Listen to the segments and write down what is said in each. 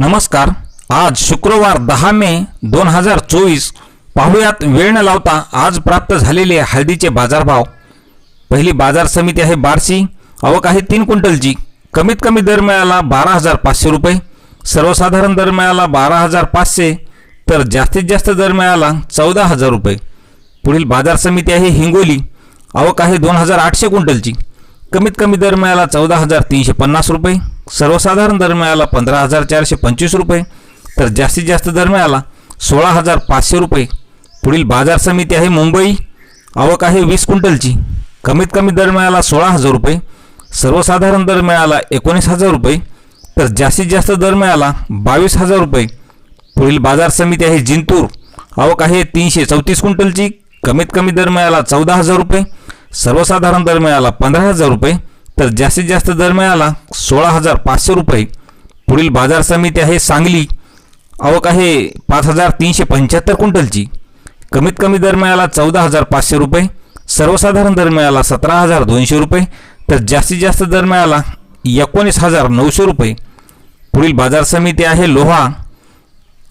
नमस्कार. आज शुक्रवार दहा मे दोन हजार चोवीस. पाहुयात वेळ न लावता आज प्राप्त झालेले हळदीचे बाजारभाव. पहिली बाजार समिती आहे बारशी. आवक आहे तीन क्विंटलची. कमीत कमी दर मिळाला बारा हजार पाचशे रुपये. सर्वसाधारण दर मिळाला बारा हजार पाचशे. तर जास्तीत जास्त दर मिळाला चौदा हजार रुपये. पुढील बाजार समिती आहे हिंगोली. आवक आहे दोन हजार आठशे क्विंटलची. कमीत कमी दर मिळाला चौदा हजार तीनशे पन्नास रुपये. सर्वसाधारण दर मिळाला पंधरा हजार चारशे पंचवीस रुपये. तर जास्तीत जास्त दर मिळाला सोळा हजार पाचशे रुपये. पुढील बाजार समिती आहे मुंबई. आवक आहे वीस क्विंटलची. कमीत कमी दर मिळाला सोळा हजार रुपये. सर्वसाधारण दर मिळाला एकोणीस हजार रुपये. तर जास्तीत जास्त दर मिळाला बावीस हजार रुपये. पुढील बाजार समिती आहे जिंतूर. आवक आहे तीनशे चौतीस क्विंटलची. कमीत कमी दर मिळाला चौदा हजार रुपये. सर्वसाधारण दर मिळाला पंधरा हजार रुपये. तर जास्तीत जास्त दर मिळाला सोळा हजार पाचशे रुपये. पुढील बाजार समिती आहे सांगली. आवक आहे पाच हजार तीनशे पंच्याहत्तर क्विंटलची. कमीत कमी दर मिळाला चौदा हजार पाचशे रुपये. सर्वसाधारण दर मिळाला सतरा हजार दोनशे रुपये. तर जास्तीत जास्त दर मिळाला एकोणीस हजार नऊशे रुपये. पुढील बाजार समिती आहे लोहा.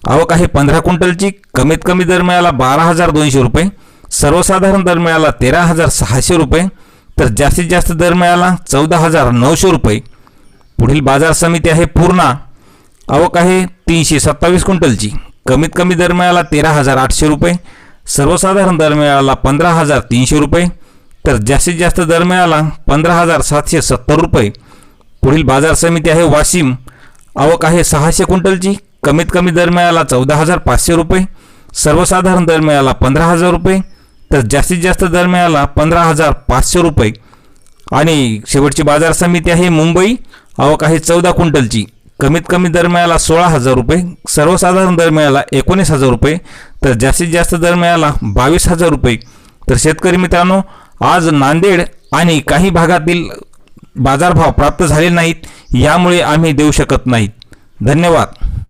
आवक आहे पंधरा क्विंटलची. कमीत कमी दर मिळाला बारा हजार दोनशे रुपये. सर्वसाधारण दर मिळाला तेरा हजार सहाशे रुपये. तर जास्तीत जास्त दर मिळाला चौदा हजार नऊशे रुपये. पुढील बाजार समिती आहे पूर्णा. आवक आहे तीनशे सत्तावीस क्विंटलची. कमीत कमी दर मिळाला तेरा हजार आठशे रुपये. सर्वसाधारण दर मिळाला पंधरा हजार तीनशे रुपये. तर जास्तीत जास्त दर मिळाला पंधरा हजार सातशे सत्तर रुपये. पुढील बाजार समिती आहे वाशिम. आवक आहे सहाशे क्विंटलची. कमीत कमी दर मिळाला चौदा हजार पाचशे रुपये. सर्वसाधारण दर मिळाला पंधरा हजार रुपये. तर जास्तीत जास्त दर मिळाला पंधरा हजार पाचशे रुपये. आणि शेवटची बाजार समिती आहे मुंबई. आवक आहे चौदा क्विंटलची. कमीत कमी दर मिळाला सोळा हजार रुपये. सर्वसाधारण दर मिळाला एकोणीस हजार रुपये. तर जास्तीत जास्त दर मिळाला बावीस हजार रुपये. तर शेतकरी मित्रांनो आज नांदेड आणि काही भागातील बाजारभाव प्राप्त झाले नाहीत. यामुळे आम्ही देऊ शकत नाहीत. धन्यवाद.